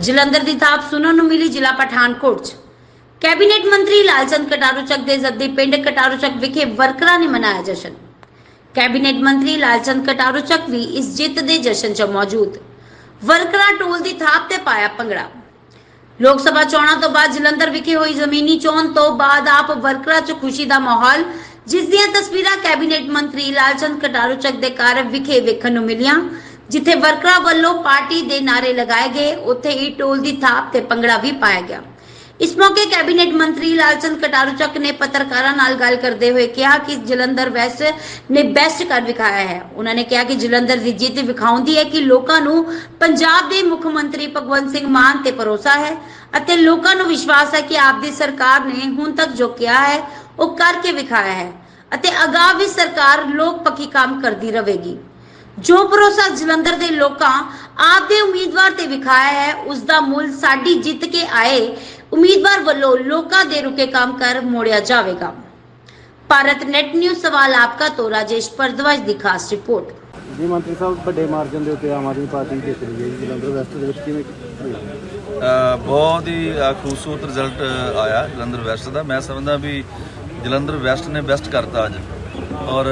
ਜਲੰਧਰ ਦੀ ਥਾਪ ਸੁਣਨ ਨੂੰ ਮਿਲੀ ਜ਼ਿਲ੍ਹਾ ਪਠਾਨਕੋਟ 'ਚ। ਕੈਬਨਿਟ ਮੰਤਰੀ ਲਾਲਚੰਦ ਕਟਾਰੂ ਚੱਕ ਦੇ ਜ਼ੱਦੀ ਪਿੰਡ ਕਟਾਰੂ ਚੱਕ ਵਿਖੇ ਵਰਕਰਾਂ ਨੇ ਮਨਾਇਆ ਜਸ਼ਨ। ਕੈਬਨਿਟ ਮੰਤਰੀ ਲਾਲਚੰਦ ਕਟਾਰੂ ਚੱਕ ਵੀ ਇਸ ਜਿੱਤ ਦੇ ਜਸ਼ਨ 'ਚ ਮੌਜੂਦ। ਵਰਕਰਾਂ ਟੋਲ ਦੀ ਥਾਪ ਤੇ ਪਾਇਆ ਭੰਗੜਾ। ਲੋਕ ਸਭਾ ਚੋਣਾਂ ਤੋਂ ਬਾਅਦ ਜਲੰਧਰ ਵਿਖੇ ਹੋਈ ਜ਼ਮੀਨੀ ਚੋਣ ਤੋਂ ਬਾਅਦ ਆਪ ਵਰਕਰਾਂ 'ਚ ਖੁਸ਼ੀ ਦਾ ਮਾਹੌਲ, ਜਿਸ ਦੀਆਂ ਤਸਵੀਰਾਂ ਕੈਬਨਿਟ ਮੰਤਰੀ ਲਾਲਚੰਦ ਕਟਾਰੂ ਚੱਕ ਦੇ ਘਰ ਵਿਖੇ ਵੇਖਣ ਨੂੰ ਮਿਲੀਆਂ। ਜਿੱਥੇ ਵਰਕਰਾਂ ਵੱਲੋਂ ਪਾਰਟੀ ਦੇ ਨਾਰੇ ਲਗਾਏ ਗਏ, ਉੱਥੇ ਹੀ ਟੋਲ ਦੀ ਥਾਪ ਤੇ ਭੰਗੜਾ ਵੀ ਪਾਇਆ ਗਿਆ। ਇਸ ਮੌਕੇ ਕੈਬਨਿਟ ਮੰਤਰੀ ਲਾਲਚੰਦ ਕਟਾਰੂ ਨੇ ਪੱਤਰਕਾਰਾਂ ਨਾਲ ਗੱਲ ਕਰਦੇ ਹੋਏ ਕਿਹਾ ਕਿ ਜਲੰਧਰ ਵੈਸਟ ਨੇ ਬੈਸਟ ਕਰ ਵਿਖਾਇਆ ਹੈ। ਉਹਨਾਂ ਨੇ ਕਿਹਾ ਕਿ ਜਲੰਧਰ ਦੀ ਜਿੱਤ ਵਿਖਾਉਂਦੀ ਹੈ ਕਿ ਲੋਕਾਂ ਨੂੰ ਪੰਜਾਬ ਦੇ ਮੁੱਖ ਮੰਤਰੀ ਭਗਵੰਤ ਸਿੰਘ ਮਾਨ ਤੇ ਭਰੋਸਾ ਹੈ ਅਤੇ ਲੋਕਾਂ ਨੂੰ ਵਿਸ਼ਵਾਸ ਹੈ ਕਿ ਆਪ ਦੀ ਸਰਕਾਰ ਨੇ ਹੁਣ ਤੱਕ ਜੋ ਕਿਹਾ ਹੈ, ਉਹ ਕਰਕੇ ਵਿਖਾਇਆ ਹੈ ਅਤੇ ਅਗਾਹ ਵੀ ਸਰਕਾਰ ਲੋਕ ਪੱਕੀ ਕੰਮ ਕਰਦੀ ਰਹੇਗੀ। ਜੋ ਭਰੋਸਾ ਜਲੰਧਰ ਦੇ ਲੋਕਾਂ ਆਪ ਦੇ ਉਮੀਦਵਾਰ ਤੇ ਵਿਖਾਇਆ ਹੈ ਉਸ ਦਾ ਮੁੱਲ ਸਾਡੀ ਜਿੱਤ ਕੇ ਆਏ ਉਮੀਦਵਾਰ ਵੱਲੋਂ ਲੋਕਾਂ ਦੇ ਰੁਕੇ ਕੰਮ ਕਰ ਮੋੜਿਆ ਜਾਵੇਗਾ। ਭਾਰਤ ਨੈਟ ਨਿਊਜ਼ ਸਵਾਲ ਆਪਕਾ ਤੋਂ ਰਾਜੇਸ਼ ਪਰਦਵਾਜ ਦੀ ਖਾਸ ਰਿਪੋਰਟ। ਜੀ ਮੰਤਰੀ ਸਾਹਿਬ ਵੱਡੇ ਮਾਰਜਨ ਦੇ ਉੱਤੇ ਆਮ ਆਦਮੀ ਪਾਰਟੀ ਜਿੱਤ ਰਹੀ ਹੈ ਜੀ ਜਲੰਧਰ ਵੈਸਟ ਦੇ ਵਿੱਚ ਕਿਵੇਂ ਬਹੁਤ ਹੀ ਖੂਬਸੂਰਤ ਰਿਜ਼ਲਟ ਆਇਆ ਜਲੰਧਰ ਵੈਸਟ ਦਾ। ਮੈਂ ਸਮਝਦਾ ਵੀ ਜਲੰਧਰ ਵੈਸਟ ਨੇ ਬੈਸਟ ਕਰਤਾ ਅੱਜ। ਔਰ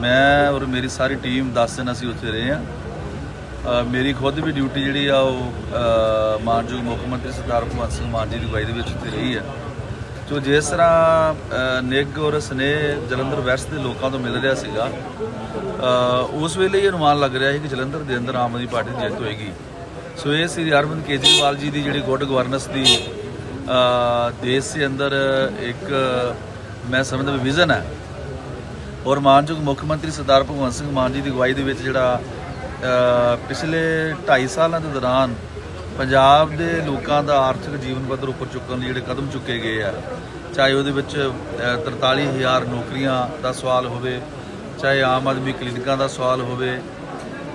ਮੈਂ ਔਰ ਮੇਰੀ ਸਾਰੀ ਟੀਮ 10 ਦਿਨ ਅਸੀਂ ਉੱਥੇ ਰਹੇ ਆ ਮੇਰੀ ਖੁਦ ਵੀ ਡਿਊਟੀ ਜਿਹੜੀ ਆ ਉਹ ਮਾਨਯੋਗ ਮੁੱਖ ਮੰਤਰੀ ਸਰਦਾਰ ਭਗਵੰਤ ਸਿੰਘ ਮਾਨ ਜੀ ਦੀ ਅਗਵਾਈ ਦੇ ਵਿੱਚ ਉੱਥੇ ਰਹੀ ਆ ਜੋ ਜਿਸ ਤਰ੍ਹਾਂ ਅ, ਨਿੱਘ ਔਰ ਸਨੇਹ ਜਲੰਧਰ ਵੈਸਟ ਦੇ ਲੋਕਾਂ ਤੋਂ ਮਿਲ ਰਿਹਾ ਸੀਗਾ ਉਸ ਵੇਲੇ ਇਹ ਅਨੁਮਾਨ ਲੱਗ ਰਿਹਾ ਸੀ ਕਿ ਜਲੰਧਰ ਦੇ ਅੰਦਰ ਆਮ ਆਦਮੀ ਪਾਰਟੀ ਦੀ ਜਿੱਤ ਹੋਏਗੀ। ਸੋ ਇਹ ਸ੍ਰੀ ਅਰਵਿੰਦ ਕੇਜਰੀਵਾਲ ਜੀ ਦੀ ਜਿਹੜੀ ਗੁੱਡ ਗਵਰਨੈਂਸ ਦੀ ਦੇਸ਼ ਦੇ ਅੰਦਰ ਇੱਕ ਮੈਂ ਸਮਝਦਾ ਵਿਜ਼ਨ ਹੈ ਔਰ ਮਾਨਯੋਗ ਮੁੱਖ ਮੰਤਰੀ ਸਰਦਾਰ ਭਗਵੰਤ ਸਿੰਘ ਮਾਨ ਜੀ ਦੀ ਅਗਵਾਈ ਦੇ ਵਿੱਚ ਜਿਹੜਾ ਪਿਛਲੇ 2.5 ਸਾਲਾਂ ਦੇ ਦੌਰਾਨ ਪੰਜਾਬ ਦੇ ਲੋਕਾਂ ਦਾ ਆਰਥਿਕ ਜੀਵਨ ਪੱਧਰ ਉੱਪਰ ਚੁੱਕਣ ਲਈ ਜਿਹੜੇ ਕਦਮ ਚੁੱਕੇ ਗਏ ਆ ਚਾਹੇ ਉਹਦੇ ਵਿੱਚ ਅ, 43000 ਨੌਕਰੀਆਂ ਦਾ ਸਵਾਲ ਹੋਵੇ ਚਾਹੇ ਆਮ ਆਦਮੀ ਕਲੀਨਿਕਾਂ ਦਾ ਸਵਾਲ ਹੋਵੇ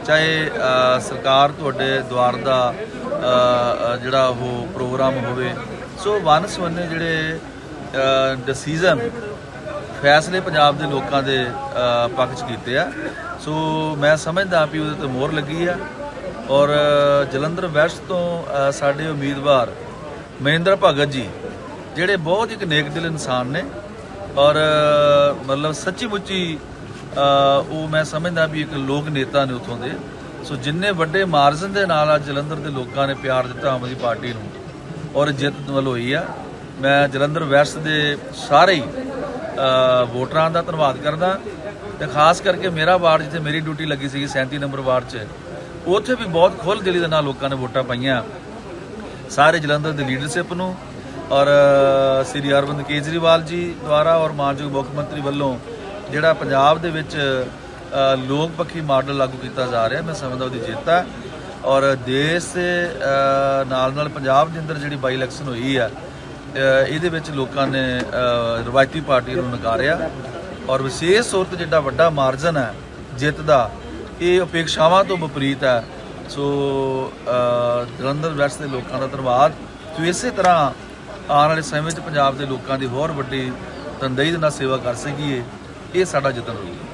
ਚਾਹੇ ਸਰਕਾਰ ਤੁਹਾਡੇ ਦੁਆਰ ਦਾ ਜਿਹੜਾ ਉਹ ਪ੍ਰੋਗਰਾਮ ਹੋਵੇ ਸੋ ਵਨ ਸਵੰਨੇ ਜਿਹੜੇ ਡਿਸੀਜਨ ਫੈਸਲੇ ਪੰਜਾਬ ਦੇ ਲੋਕਾਂ ਦੇ ਪੱਖ 'ਚ ਕੀਤੇ ਆ। ਸੋ ਮੈਂ ਸਮਝਦਾ ਵੀ ਉਹਦੇ ਤੇ ਮੋਹਰ ਲੱਗੀ ਆ। ਔਰ ਜਲੰਧਰ ਵੈਸਟ ਤੋਂ ਸਾਡੇ ਉਮੀਦਵਾਰ ਮਹਿੰਦਰ ਭਗਤ ਜੀ, ਜਿਹੜੇ ਬਹੁਤ ਇੱਕ ਨੇਕ ਦਿਲ ਇਨਸਾਨ ਨੇ। ਔਰ ਮਤਲਬ ਸੱਚੀ ਮੁੱਚੀ ਉਹ ਮੈਂ ਸਮਝਦਾ ਵੀ ਇੱਕ ਲੋਕ ਨੇਤਾ ਨੇ ਉਥੋਂ ਦੇ। ਸੋ ਜਿੰਨੇ ਵੱਡੇ ਮਾਰਜਨ ਦੇ ਨਾਲ ਅੱਜ ਜਲੰਧਰ ਦੇ ਲੋਕਾਂ ਨੇ ਪਿਆਰ ਦਿੱਤਾ ਆਮ ਆਦਮੀ ਪਾਰਟੀ ਨੂੰ, ਔਰ ਜਿੱਤ ਵੱਲ ਹੋਈ ਆ। ਮੈਂ ਜਲੰਧਰ ਵੈਸਟ ਦੇ ਸਾਰੇ ਹੀ ਵੋਟਰਾਂ ਦਾ ਧੰਨਵਾਦ ਕਰਦਾ। ਤੇ ਖਾਸ ਕਰਕੇ ਮੇਰਾ ਵਾਰਡ ਜਿੱਥੇ ਮੇਰੀ ਡਿਊਟੀ ਲੱਗੀ ਸੀਗੀ 37 ਨੰਬਰ ਵਾਰਡ 'ਚ, ਉੱਥੇ ਵੀ ਬਹੁਤ ਖੁੱਲ੍ਹ ਦਿਲੀ ਦੇ ਨਾਲ ਲੋਕਾਂ ਨੇ ਵੋਟਾਂ ਪਾਈਆਂ। ਸਾਰੇ ਜਲੰਧਰ ਦੀ ਲੀਡਰਸ਼ਿਪ ਨੂੰ ਔਰ ਸ੍ਰੀ ਅਰਵਿੰਦ ਕੇਜਰੀਵਾਲ ਜੀ ਦੁਆਰਾ ਔਰ ਮਾਨਯੋਗ ਮੁੱਖ ਮੰਤਰੀ ਵੱਲੋਂ ਜਿਹੜਾ ਪੰਜਾਬ ਦੇ ਵਿੱਚ ਲੋਕ ਪੱਖੀ ਮਾਡਲ ਲਾਗੂ ਕੀਤਾ ਜਾ ਰਿਹਾ, ਮੈਂ ਸਮਝਦਾ ਉਹਦੀ ਜਿੱਤ ਹੈ। ਔਰ ਦੇਸ਼ ਦੇ ਨਾਲ ਨਾਲ ਪੰਜਾਬ ਦੇ ਅੰਦਰ ਜਿਹੜੀ ਬਾਈ ਇਲੈਕਸ਼ਨ ਹੋਈ ਆ ਇਹਦੇ ਵਿੱਚ ਲੋਕਾਂ ਨੇ ਰਵਾਇਤੀ ਪਾਰਟੀ ਨੂੰ ਨਕਾਰਿਆ ਔਰ ਵਿਸ਼ੇਸ਼ ਤੌਰ ਤੇ ਜਿਹੜਾ ਵੱਡਾ ਮਾਰਜਨ ਹੈ ਜਿੱਤ ਦਾ, ਇਹ ਅਪੇਖਸ਼ਾਵਾਂ ਤੋਂ ਵਿਪਰੀਤ ਹੈ। ਸੋ ਜਲੰਧਰ ਵੈਸਟ ਦੇ ਲੋਕਾਂ ਦਾ ਧੰਨਵਾਦ। ਸੋ ਇਸੇ ਤਰ੍ਹਾਂ ਆਉਣ ਵਾਲੇ ਸਮੇਂ ਵਿੱਚ ਪੰਜਾਬ ਦੇ ਲੋਕਾਂ ਦੀ ਹੋਰ ਵੱਡੀ ਤਨਦੇਹੀ ਦੇ ਨਾਲ ਸੇਵਾ ਕਰ ਸਕੀਏ, ਇਹ ਸਾਡਾ ਯਤਨ ਹੋਊਗਾ